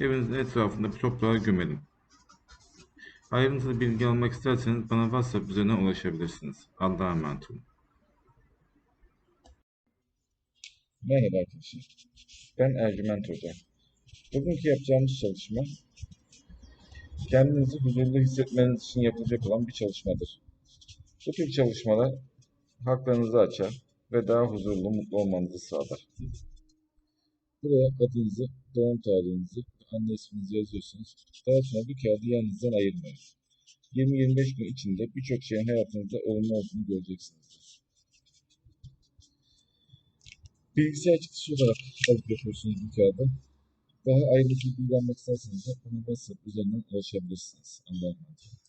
Evinizin etrafında toprağa gömelim. Ayrıntılı bilgi almak isterseniz bana WhatsApp üzerinden ulaşabilirsiniz. Allah'a emanet olun. Merhaba arkadaşlar. Ben Ercüment Hoca. Bugünkü yapacağımız çalışma kendinizi huzurlu hissetmeniz için yapılacak olan bir çalışmadır. Bu tür çalışmalar haklarınızı açar ve daha huzurlu, mutlu olmanızı sağlar. Buraya adınızı, doğum tarihinizi, anne isminizi yazıyorsunuz. Daha sonra bu kağıdı yanınızdan ayırmayın. 20-25 gün içinde birçok şeyin hayatınızda olumlu olduğunu göreceksinizdir. Bilgisayar çıktısı olarak alıp yapıyorsunuz bu kağıdı. Daha ayrıntılı bilgi almak isterseniz de bana WhatsApp üzerinden ulaşabilirsiniz. Allah'a emanet.